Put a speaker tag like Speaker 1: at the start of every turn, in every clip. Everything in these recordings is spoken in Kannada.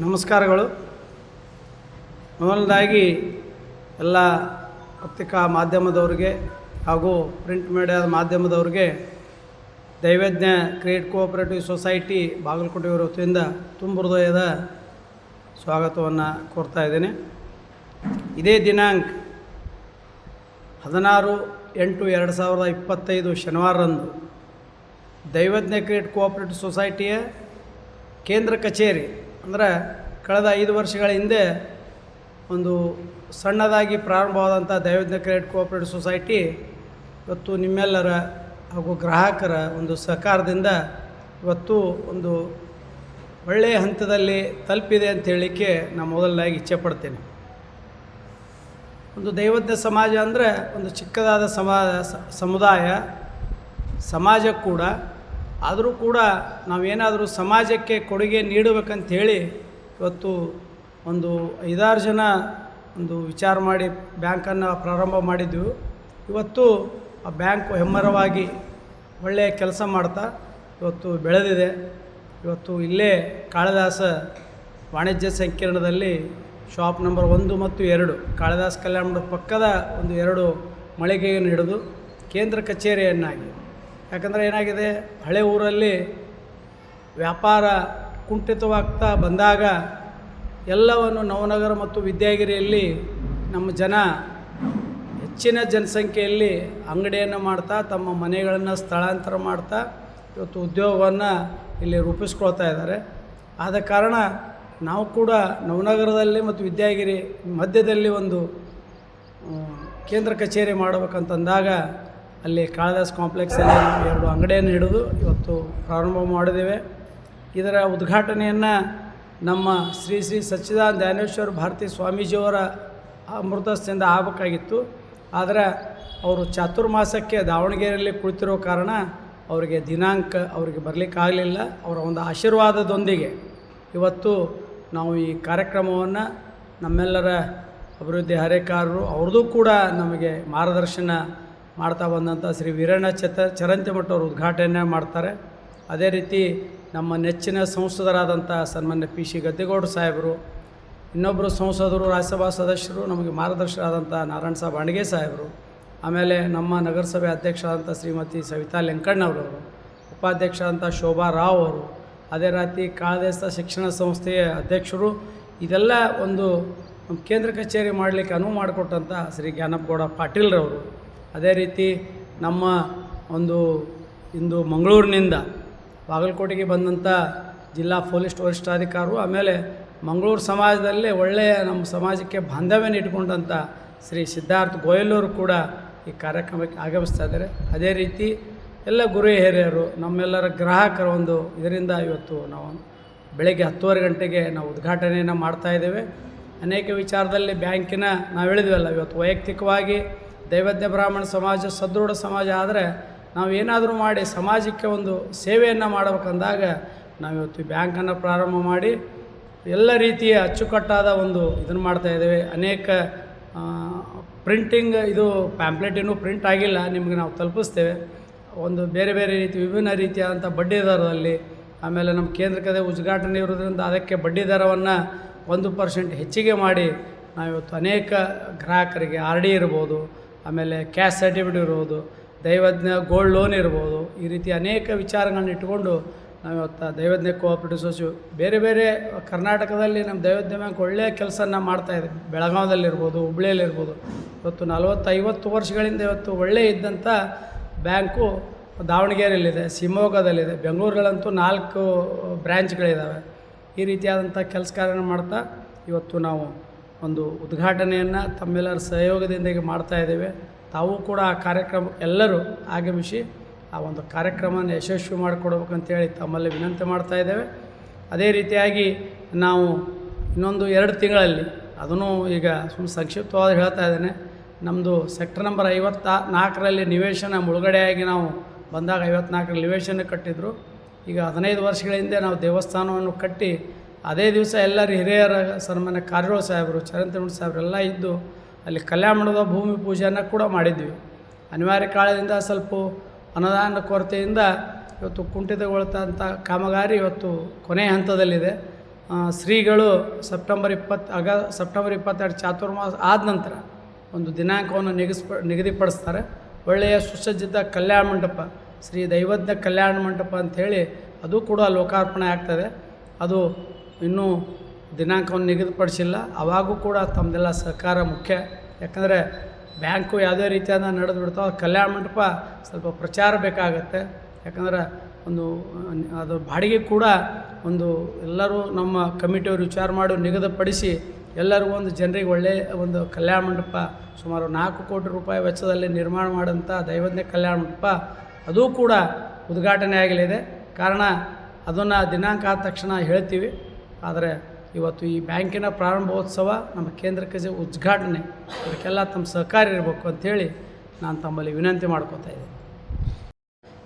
Speaker 1: ನಮಸ್ಕಾರಗಳು. ಮೊದಲನೇದಾಗಿ ಎಲ್ಲ ಪತ್ರಿಕಾ ಮಾಧ್ಯಮದವ್ರಿಗೆ ಹಾಗೂ ಪ್ರಿಂಟ್ ಮೀಡಿಯಾದ ಮಾಧ್ಯಮದವ್ರಿಗೆ Daivajna credit cooperative society Bagalkote ವತಿಯಿಂದ ತುಂಬ ಹೃದಯದ ಸ್ವಾಗತವನ್ನು ಕೋರ್ತಾ ಇದ್ದೇನೆ. ಇದೇ ದಿನಾಂಕ ಹದಿನಾರು ಎಂಟು ಎರಡು ಸಾವಿರದ ಇಪ್ಪತ್ತೈದು ಶನಿವಾರರಂದು ದೈವಜ್ಞ ಕ್ರಿಯೇಟ್ ಕೋಆಪರೇಟಿವ್ ಸೊಸೈಟಿಯ ಕೇಂದ್ರ ಕಚೇರಿ ಅಂದರೆ ಕಳೆದ ಐದು ವರ್ಷಗಳ ಹಿಂದೆ ಒಂದು ಸಣ್ಣದಾಗಿ ಪ್ರಾರಂಭವಾದಂಥ ದೈವಜ್ಞ ಕ್ರೆಡಿಟ್ ಕೋಆಪ್ರೇಟಿವ್ ಸೊಸೈಟಿ ಇವತ್ತು ನಿಮ್ಮೆಲ್ಲರ ಹಾಗೂ ಗ್ರಾಹಕರ ಒಂದು ಸಹಕಾರದಿಂದ ಇವತ್ತು ಒಂದು ಒಳ್ಳೆಯ ಹಂತದಲ್ಲಿ ತಲುಪಿದೆ ಅಂತ ಹೇಳಲಿಕ್ಕೆ ನಾನು ಮೊದಲನಾಗಿ ಇಚ್ಛೆ ಪಡ್ತೇನೆ. ಒಂದು ದೈವಜ್ಞ ಸಮಾಜ ಅಂದರೆ ಒಂದು ಚಿಕ್ಕದಾದ ಸಮಾ ಸಮುದಾಯ, ಸಮಾಜ ಕೂಡ ಆದರೂ ಕೂಡ ನಾವೇನಾದರೂ ಸಮಾಜಕ್ಕೆ ಕೊಡುಗೆ ನೀಡಬೇಕಂತ ಹೇಳಿ ಇವತ್ತು ಒಂದು ಐದಾರು ಜನ ಒಂದು ವಿಚಾರ ಮಾಡಿ ಬ್ಯಾಂಕನ್ನು ಪ್ರಾರಂಭ ಮಾಡಿದ್ದೆವು ಇವತ್ತು ಆ ಬ್ಯಾಂಕು ಹೆಮ್ಮರವಾಗಿ ಒಳ್ಳೆಯ ಕೆಲಸ ಮಾಡ್ತಾ ಇವತ್ತು ಬೆಳೆದಿದೆ. ಇವತ್ತು ಇಲ್ಲೇ ಕಾಳಿದಾಸ ವಾಣಿಜ್ಯ ಸಂಕೀರ್ಣದಲ್ಲಿ ಶಾಪ್ ನಂಬರ್ ಒಂದು ಮತ್ತು ಎರಡು, ಕಾಳಿದಾಸ ಕಲ್ಯಾಣ ಪಕ್ಕದ ಒಂದು ಎರಡು ಮಳಿಗೆಯನ್ನು ಹಿಡಿದು ಕೇಂದ್ರ ಕಚೇರಿಯನ್ನಾಗಿ ಯಾಕಂದರೆ ಏನಾಗಿದೆ? ಹಳೆ ಊರಲ್ಲಿ ವ್ಯಾಪಾರ ಕುಂಠಿತವಾಗ್ತಾ ಬಂದಾಗ ಎಲ್ಲವನ್ನು ನವನಗರ ಮತ್ತು ವಿದ್ಯಾಗಿರಿಯಲ್ಲಿ ನಮ್ಮ ಜನ ಹೆಚ್ಚಿನ ಜನಸಂಖ್ಯೆಯಲ್ಲಿ ಅಂಗಡಿಯನ್ನು ಮಾಡ್ತಾ, ತಮ್ಮ ಮನೆಗಳನ್ನು ಸ್ಥಳಾಂತರ ಮಾಡ್ತಾ, ಇವತ್ತು ಉದ್ಯೋಗವನ್ನು ಇಲ್ಲಿ ರೂಪಿಸ್ಕೊಳ್ತಾ ಇದ್ದಾರೆ. ಆದ ಕಾರಣ ನಾವು ಕೂಡ ನವನಗರದಲ್ಲಿ ಮತ್ತು ವಿದ್ಯಾಗಿರಿ ಮಧ್ಯದಲ್ಲಿ ಒಂದು ಕೇಂದ್ರ ಕಚೇರಿ ಮಾಡಬೇಕಂತಂದಾಗ ಅಲ್ಲಿ ಕಾಳಿದಾಸ್ ಕಾಂಪ್ಲೆಕ್ಸಲ್ಲಿ ನಾವು ಎರಡು ಅಂಗಡಿಯನ್ನು ಹಿಡಿದು ಇವತ್ತು ಪ್ರಾರಂಭ ಮಾಡಿದ್ದೇವೆ. ಇದರ ಉದ್ಘಾಟನೆಯನ್ನು ನಮ್ಮ ಶ್ರೀ ಶ್ರೀ ಸಚ್ಚಿದಾನ ಜ್ಞಾನೇಶ್ವರ ಭಾರತಿ ಸ್ವಾಮೀಜಿಯವರ ಅಮೃತಸ್ಥದಿಂದ ಆಗಬೇಕಾಗಿತ್ತು. ಆದರೆ ಅವರು ಚಾತುರ್ಮಾಸಕ್ಕೆ ದಾವಣಗೆರೆಯಲ್ಲಿ ಕುಳಿತಿರೋ ಕಾರಣ ಅವರಿಗೆ ದಿನಾಂಕ ಅವರಿಗೆ ಬರಲಿಕ್ಕಾಗಲಿಲ್ಲ. ಅವರ ಒಂದು ಆಶೀರ್ವಾದದೊಂದಿಗೆ ಇವತ್ತು ನಾವು ಈ ಕಾರ್ಯಕ್ರಮವನ್ನು ನಮ್ಮೆಲ್ಲರ ಅಭಿವೃದ್ಧಿ ಹರೇಕಾರರು ಅವ್ರದ್ದು ಕೂಡ ನಮಗೆ ಮಾರ್ಗದರ್ಶನ ಮಾಡ್ತಾ ಬಂದಂಥ ಶ್ರೀ ವೀರಣ್ಣ ಚತ ಚರಂತಿಮಠ ಅವರು ಉದ್ಘಾಟನೆ ಮಾಡ್ತಾರೆ. ಅದೇ ರೀತಿ ನಮ್ಮ ನೆಚ್ಚಿನ ಸಂಸದರಾದಂಥ ಸನ್ಮಾನ್ಯ ಪಿ ಸಿ ಗದ್ದೆಗೌಡ ಸಾಹೇಬರು ಇನ್ನೊಬ್ಬರು ಸಂಸದರು, ರಾಜ್ಯಸಭಾ ಸದಸ್ಯರು, ನಮಗೆ ಮಾರ್ಗದರ್ಶಕರಾದಂಥ ನಾರಾಯಣ ಸಾಹೇಬ್ ಅಣಗೆ ಸಾಹೇಬರು, ಆಮೇಲೆ ನಮ್ಮ ನಗರಸಭೆ ಅಧ್ಯಕ್ಷರಾದಂಥ ಶ್ರೀಮತಿ ಸವಿತಾ ಲೆಂಕಣ್ಣವರವರು ಉಪಾಧ್ಯಕ್ಷರಾದಂಥ ಶೋಭಾ ರಾವ್ ಅವರು, ಅದೇ ರೀತಿ ಕಾಳದೇಶ ಶಿಕ್ಷಣ ಸಂಸ್ಥೆಯ ಅಧ್ಯಕ್ಷರು, ಇದೆಲ್ಲ ಒಂದು ನಮ್ಮ ಕೇಂದ್ರ ಕಚೇರಿ ಮಾಡಲಿಕ್ಕೆ ಅನುವು ಮಾಡಿಕೊಟ್ಟಂಥ ಶ್ರೀ ಜ್ಞಾನಪ್ಪಗೌಡ ಪಾಟೀಲ್ರವರು. ಅದೇ ರೀತಿ ನಮ್ಮ ಒಂದು ಇಂದು ಮಂಗಳೂರಿನಿಂದ ಬಾಗಲಕೋಟೆಗೆ ಬಂದಂಥ ಜಿಲ್ಲಾ ಪೊಲೀಸ್ ವರಿಷ್ಠಾಧಿಕಾರರು, ಆಮೇಲೆ ಮಂಗಳೂರು ಸಮಾಜದಲ್ಲೇ ಒಳ್ಳೆಯ ನಮ್ಮ ಸಮಾಜಕ್ಕೆ ಬಾಂಧವ್ಯನ ಇಟ್ಕೊಂಡಂಥ ಶ್ರೀ ಸಿದ್ಧಾರ್ಥ ಗೋಯಲವರು ಕೂಡ ಈ ಕಾರ್ಯಕ್ರಮಕ್ಕೆ ಆಗಮಿಸ್ತಾ ಇದ್ದಾರೆ. ಅದೇ ರೀತಿ ಎಲ್ಲ ಗುರು ಹಿರಿಯರು, ನಮ್ಮೆಲ್ಲರ ಗ್ರಾಹಕರ ಒಂದು ಇದರಿಂದ ಇವತ್ತು ನಾವು ಬೆಳಗ್ಗೆ ಹತ್ತುವರೆ ಗಂಟೆಗೆ ನಾವು ಉದ್ಘಾಟನೆಯನ್ನು ಮಾಡ್ತಾ ಇದ್ದೇವೆ. ಅನೇಕ ವಿಚಾರದಲ್ಲಿ ಬ್ಯಾಂಕಿನ ನಾವು ಹೇಳಿದ್ವಲ್ಲ, ಇವತ್ತು ವೈಯಕ್ತಿಕವಾಗಿ ದೈವಜ್ಞ ಬ್ರಾಹ್ಮಣ ಸಮಾಜ, ಸದೃಢ ಸಮಾಜ ಆದರೆ ನಾವು ಏನಾದರೂ ಮಾಡಿ ಸಮಾಜಕ್ಕೆ ಒಂದು ಸೇವೆಯನ್ನು ಮಾಡಬೇಕಂದಾಗ ನಾವು ಇವತ್ತು ಈ ಬ್ಯಾಂಕನ್ನು ಪ್ರಾರಂಭ ಮಾಡಿ ಎಲ್ಲ ರೀತಿಯ ಅಚ್ಚುಕಟ್ಟಾದ ಒಂದು ಇದನ್ನು ಮಾಡ್ತಾ ಇದ್ದೇವೆ. ಅನೇಕ ಪ್ರಿಂಟಿಂಗ್ ಇದು ಪ್ಯಾಂಪ್ಲೆಟ್ ಇನ್ನೂ ಪ್ರಿಂಟ್ ಆಗಿಲ್ಲ, ನಿಮಗೆ ನಾವು ತಲುಪಿಸ್ತೇವೆ. ಒಂದು ಬೇರೆ ಬೇರೆ ರೀತಿ ವಿಭಿನ್ನ ರೀತಿಯಾದಂಥ ಬಡ್ಡಿ ದರದಲ್ಲಿ, ಆಮೇಲೆ ನಮ್ಮ ಕೇಂದ್ರಕ್ಕೆ ಉದ್ಘಾಟನೆ ಇರೋದ್ರಿಂದ ಅದಕ್ಕೆ ಬಡ್ಡಿ ದರವನ್ನು ಒಂದು ಪರ್ಸೆಂಟ್ ಹೆಚ್ಚಿಗೆ ಮಾಡಿ ನಾವಿವತ್ತು ಅನೇಕ ಗ್ರಾಹಕರಿಗೆ ಆರ್ ಡಿ ಇರ್ಬೋದು ಆಮೇಲೆ ಕ್ಯಾಶ್ ಸರ್ಟಿಫಿಕೇಟ್ ಇರ್ಬೋದು, ದೈವಜ್ಞ ಗೋಲ್ಡ್ ಲೋನ್ ಇರ್ಬೋದು, ಈ ರೀತಿ ಅನೇಕ ವಿಚಾರಗಳನ್ನ ಇಟ್ಕೊಂಡು ನಾವಿವತ್ತು ದೈವಜ್ಞ ಕೋಆಪ್ರೇಟಿವ್ ಸೊಸೈಟಿ ಬೇರೆ ಬೇರೆ ಕರ್ನಾಟಕದಲ್ಲಿ ನಮ್ಮ ದೈವಜ್ಞ ಬ್ಯಾಂಕ್ ಒಳ್ಳೆಯ ಕೆಲಸನ ಮಾಡ್ತಾಯಿದೆ ಬೆಳಗಾವದಲ್ಲಿರ್ಬೋದು ಹುಬ್ಳಿಯಲ್ಲಿರ್ಬೋದು ಇವತ್ತು ನಲವತ್ತೈವತ್ತು ವರ್ಷಗಳಿಂದ ಇವತ್ತು ಒಳ್ಳೆಯ ಇದ್ದಂಥ ಬ್ಯಾಂಕು ದಾವಣಗೆರೆಯಲ್ಲಿದೆ, ಶಿವಮೊಗ್ಗದಲ್ಲಿದೆ. ಬೆಂಗಳೂರುಗಳಂತೂ ನಾಲ್ಕು ಬ್ರ್ಯಾಂಚ್ಗಳಿದ್ದಾವೆ ಈ ರೀತಿಯಾದಂಥ ಕೆಲಸ ಕಾರ್ಯನ ಮಾಡ್ತಾ ಇವತ್ತು ನಾವು ಒಂದು ಉದ್ಘಾಟನೆಯನ್ನು ತಮ್ಮೆಲ್ಲರ ಸಹಯೋಗದಿಂದ ಮಾಡ್ತಾ ಇದ್ದೇವೆ. ತಾವು ಕೂಡ ಆ ಕಾರ್ಯಕ್ರಮ, ಎಲ್ಲರೂ ಆಗಮಿಸಿ ಆ ಒಂದು ಕಾರ್ಯಕ್ರಮವನ್ನು ಯಶಸ್ವಿ ಮಾಡಿಕೊಡ್ಬೇಕಂತೇಳಿ ತಮ್ಮಲ್ಲಿ ವಿನಂತಿ ಮಾಡ್ತಾ ಇದ್ದೇವೆ. ಅದೇ ರೀತಿಯಾಗಿ ನಾವು ಇನ್ನೊಂದು ಎರಡು ತಿಂಗಳಲ್ಲಿ, ಅದನ್ನು ಈಗ ಸುಮ್ಮನೆ ಸಂಕ್ಷಿಪ್ತವಾಗಿ ಹೇಳ್ತಾ ಇದ್ದೇನೆ. ನಮ್ಮದು ಸೆಕ್ಟರ್ ನಂಬರ್ ಐವತ್ತ ನಾಲ್ಕರಲ್ಲಿ ನಿವೇಶನ ಮುಳುಗಡೆಯಾಗಿ ನಾವು ಬಂದಾಗ ಐವತ್ತ್ನಾಲ್ಕರಲ್ಲಿ ನಿವೇಶನ ಕಟ್ಟಿದ್ರು. ಈಗ ಹದಿನೈದು ವರ್ಷಗಳ ಹಿಂದೆ ನಾವು ದೇವಸ್ಥಾನವನ್ನು ಕಟ್ಟಿ ಅದೇ ದಿವಸ ಎಲ್ಲರೂ ಹಿರಿಯರ ಸನ್ಮಾನ್ಯ ಕಾರ್ಯೋಳ ಸಾಹೇಬರು ಚರಂತಿಮಠ ಸಾಹೇಬರೆಲ್ಲ ಇದ್ದು ಅಲ್ಲಿ ಕಲ್ಯಾಣದ ಭೂಮಿ ಪೂಜೆಯನ್ನು ಕೂಡ ಮಾಡಿದ್ವಿ. ಅನಿವಾರ್ಯ ಕಾಲದಿಂದ ಸ್ವಲ್ಪ ಅನುದಾನ ಕೊರತೆಯಿಂದ ಇವತ್ತು ಕುಂಠಿತಗೊಳ್ತಂಥ ಕಾಮಗಾರಿ ಇವತ್ತು ಕೊನೆಯ ಹಂತದಲ್ಲಿದೆ. ಶ್ರೀಗಳು ಸೆಪ್ಟೆಂಬರ್ ಇಪ್ಪತ್ತು ಅಗ ಸೆಪ್ಟೆಂಬರ್ ಇಪ್ಪತ್ತೆರಡು ಚಾತುರ್ಮಾಸ ಆದ ನಂತರ ಒಂದು ದಿನಾಂಕವನ್ನು ನಿಗದಿಸ್ಪ ನಿಗದಿಪಡಿಸ್ತಾರೆ. ಒಳ್ಳೆಯ ಸುಸಜ್ಜಿತ ಕಲ್ಯಾಣ ಮಂಟಪ, ಶ್ರೀ ದೈವಜ್ಞ ಕಲ್ಯಾಣ ಮಂಟಪ ಅಂಥೇಳಿ ಅದು ಕೂಡ ಲೋಕಾರ್ಪಣೆ ಆಗ್ತದೆ. ಅದು ಇನ್ನೂ ದಿನಾಂಕವನ್ನು ನಿಗದಿಪಡಿಸಿಲ್ಲ. ಅವಾಗೂ ಕೂಡ ತಮ್ಮದೆಲ್ಲ ಸಹಕಾರ ಮುಖ್ಯ. ಯಾಕಂದರೆ ಬ್ಯಾಂಕು ಯಾವುದೇ ರೀತಿಯಾದ ನಡೆದು ಬಿಡ್ತಾವೆ ಕಲ್ಯಾಣ ಮಂಟಪ ಸ್ವಲ್ಪ ಪ್ರಚಾರ ಬೇಕಾಗತ್ತೆ. ಯಾಕಂದ್ರೆ ಒಂದು, ಅದು ಬಾಡಿಗೆ ಕೂಡ ಒಂದು ಎಲ್ಲರೂ ನಮ್ಮ ಕಮಿಟಿಯವರು ವಿಚಾರ ಮಾಡಿ ನಿಗದಿಪಡಿಸಿ ಎಲ್ಲರಿಗೂ ಒಂದು ಜನರಿಗೆ ಒಳ್ಳೆಯ ಒಂದು ಕಲ್ಯಾಣ ಮಂಟಪ, ಸುಮಾರು ನಾಲ್ಕು ಕೋಟಿ ರೂಪಾಯಿ ವೆಚ್ಚದಲ್ಲಿ ನಿರ್ಮಾಣ ಮಾಡೋಂಥ ದೈವಜ್ಞ ಕಲ್ಯಾಣ ಮಂಟಪ, ಅದೂ ಕೂಡ ಉದ್ಘಾಟನೆ ಆಗಲಿದೆ. ಕಾರಣ ಅದನ್ನು ದಿನಾಂಕ ಆದ ತಕ್ಷಣ ಹೇಳ್ತೀವಿ. ಆದರೆ ಇವತ್ತು ಈ ಬ್ಯಾಂಕಿನ ಪ್ರಾರಂಭೋತ್ಸವ ನಮ್ಮ ಕೇಂದ್ರ ಕಚೇರಿ ಉದ್ಘಾಟನೆ ಇದಕ್ಕೆಲ್ಲ ತಮ್ಮ ಸಹಕಾರ ಇರಬೇಕು ಅಂಥೇಳಿ ನಾನು ತಮ್ಮಲ್ಲಿ ವಿನಂತಿ ಮಾಡ್ಕೊತಾ ಇದ್ದೀನಿ.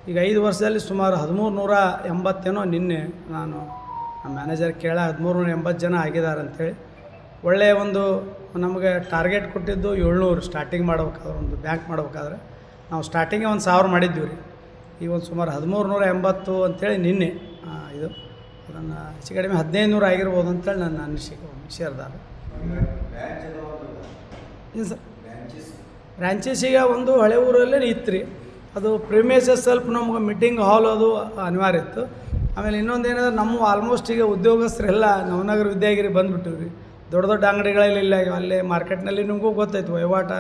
Speaker 1: ಈಗ ಐದು ವರ್ಷದಲ್ಲಿ ಸುಮಾರು ಹದಿಮೂರು ನೂರ ಎಂಬತ್ತೇನೋ ನಿನ್ನೆ ನಾನು ನಮ್ಮ ಮ್ಯಾನೇಜರ್ ಕೇಳ ಹದಿಮೂರು ನೂರ ಎಂಬತ್ತು ಜನ ಆಗಿದ್ದಾರೆ ಅಂಥೇಳಿ ಒಳ್ಳೆಯ ಒಂದು ನಮಗೆ ಟಾರ್ಗೆಟ್ ಕೊಟ್ಟಿದ್ದು ಏಳ್ನೂರು ಸ್ಟಾರ್ಟಿಂಗ್ ಮಾಡ್ಬೇಕಾದ್ರೆ ಒಂದು ಬ್ಯಾಂಕ್ ಮಾಡಬೇಕಾದ್ರೆ ನಾವು ಸ್ಟಾರ್ಟಿಂಗೇ ಒಂದು ಸಾವಿರ ಮಾಡಿದ್ದೀವಿ ರೀ. ಈಗ ಒಂದು ಸುಮಾರು ಹದಿಮೂರು ನೂರ ಎಂಬತ್ತು ಅಂಥೇಳಿ ನಿನ್ನೆ ಇದು ಅದನ್ನು ಹೆಚ್ಚು ಕಡಿಮೆ ಹದಿನೈದು ನೂರು ಆಗಿರ್ಬೋದು ಅಂತೇಳಿ ನನ್ನ ಅನಿಸಿಕೆ ಶೇರ್ದಾರ. ಏನು ಸರ್ ಬ್ರ್ಯಾಂಚಸ್ ಈಗ ಒಂದು ಹಳೆ ಊರಲ್ಲೇ ಇತ್ತು ರೀ ಅದು ಪ್ರಿಮೇಸಸ್ ಸ್ವಲ್ಪ ನಮ್ಗೆ ಮೀಟಿಂಗ್ ಹಾಲ್ ಅದು ಅನಿವಾರ್ಯ ಇತ್ತು. ಆಮೇಲೆ ಇನ್ನೊಂದು ಏನಂದ್ರೆ ನಮ್ಮ ಆಲ್ಮೋಸ್ಟ್ ಈಗ ಉದ್ಯೋಗಸ್ಥರೆಲ್ಲ ನವನಗರ ವಿದ್ಯಾಗಿರಿ ಬಂದುಬಿಟ್ಟಿವಿ ರೀ ದೊಡ್ಡ ದೊಡ್ಡ ಅಂಗಡಿಗಳಲ್ಲಿ ಇಲ್ಲ ಅಲ್ಲೇ ಮಾರ್ಕೆಟ್ನಲ್ಲಿ ನಿಮಗೂ ಗೊತ್ತಾಯ್ತು, ವಹಿವಾಟ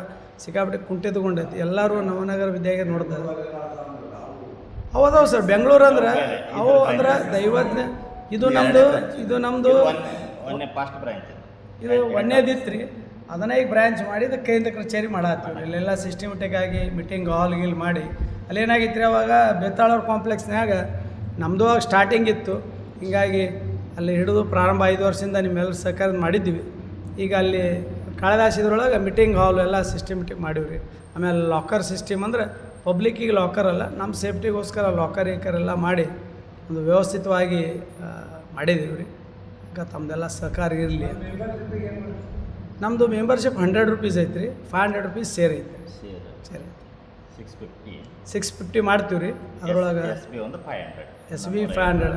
Speaker 1: ಸಿಕ್ಕಾಪಟ್ಟೆ ಕುಂಠಿತಗೊಂಡೈತಿ. ಎಲ್ಲರೂ ನವನಗರ ವಿದ್ಯಾಗಿರಿ ನೋಡ್ತಾರೆ. ಹೌದೌದು ಸರ್ ಬೆಂಗಳೂರು ಅಂದ್ರೆ, ಅವು ಅಂದ್ರೆ ದೈವಜ್ಞ ಇದು ನಮ್ಮದು ಇದು ನಮ್ಮದು
Speaker 2: ಒಂದನೇ ಫಾಸ್ಟ್ ಬ್ರಾಂಚ್
Speaker 1: ಇದು ಒಂದೇದಿತ್ತು ರೀ ಅದನ್ನ ಈಗ ಬ್ರ್ಯಾಂಚ್ ಮಾಡಿ ಇದು ಕೇಂದ್ರ ಕಚೇರಿ ಮಾಡತ್ತೀವಿ ಇಲ್ಲೆಲ್ಲ ಸಿಸ್ಟಮೆಟಿಕ್ ಆಗಿ ಮೀಟಿಂಗ್ ಹಾಲ್ ಗೀಲ್ ಮಾಡಿ. ಅಲ್ಲೇನಾಗಿತ್ತು ರೀ ಅವಾಗ ಬೇತಾಳವ್ರ ಕಾಂಪ್ಲೆಕ್ಸ್ನಾಗ ನಮ್ಮದು ಆಗ ಸ್ಟಾರ್ಟಿಂಗ್ ಇತ್ತು. ಹಿಂಗಾಗಿ ಅಲ್ಲಿ ಹಿಡಿದು ಪ್ರಾರಂಭ ಐದು ವರ್ಷದಿಂದ ನಿಮ್ಮೆಲ್ಲ ಸಹಕಾರ ಮಾಡಿದ್ವಿ. ಈಗ ಅಲ್ಲಿ ಕಳೆದಾಸಿದ್ರೊಳಗೆ ಮೀಟಿಂಗ್ ಹಾಲ್ ಎಲ್ಲ ಸಿಸ್ಟಮೆಟಿಕ್ ಮಾಡೀವಿ ರೀ ಆಮೇಲೆ ಲಾಕರ್ ಸಿಸ್ಟಮ್ ಅಂದರೆ ಪಬ್ಲಿಕ್ಕಿಗೆ ಲಾಕರ್ ಅಲ್ಲ ನಮ್ಮ ಸೇಫ್ಟಿಗೋಸ್ಕರ ಲಾಕರ್ ಏಕರ್ ಎಲ್ಲ ಮಾಡಿ. ಒಂದು ವ್ಯವಸ್ಥಿತವಾಗಿ ಮಾಡಿದ್ದೀವಿ ರೀ ಈಗ ತಮ್ಮದೆಲ್ಲ ಸಹಕಾರ ಇರಲಿ ನಮ್ಮದು ಮೆಂಬರ್ಶಿಪ್ ಹಂಡ್ರೆಡ್ ರುಪೀಸ್ ಐತ್ರಿ. ಫೈವ್ ಹಂಡ್ರೆಡ್ ರುಪೀಸ್ ಸೇರ್ ಐತೆ
Speaker 2: share
Speaker 1: share
Speaker 2: six fifty
Speaker 1: six fifty ಮಾಡ್ತೀವಿ ರೀ ಅದರೊಳಗೆ
Speaker 2: ಎಸ್ ಬಿ ಒಂದು five hundred
Speaker 1: S B five hundred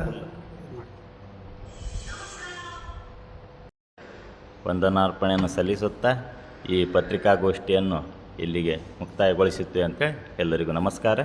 Speaker 2: ವಂದನಾರ್ಪಣೆಯನ್ನು ಸಲ್ಲಿಸುತ್ತಾ ಈ ಪತ್ರಿಕಾಗೋಷ್ಠಿಯನ್ನು ಇಲ್ಲಿಗೆ ಮುಕ್ತಾಯಗೊಳಿಸುತ್ತೆ ಅಂತೇಳಿ ಎಲ್ಲರಿಗೂ ನಮಸ್ಕಾರ.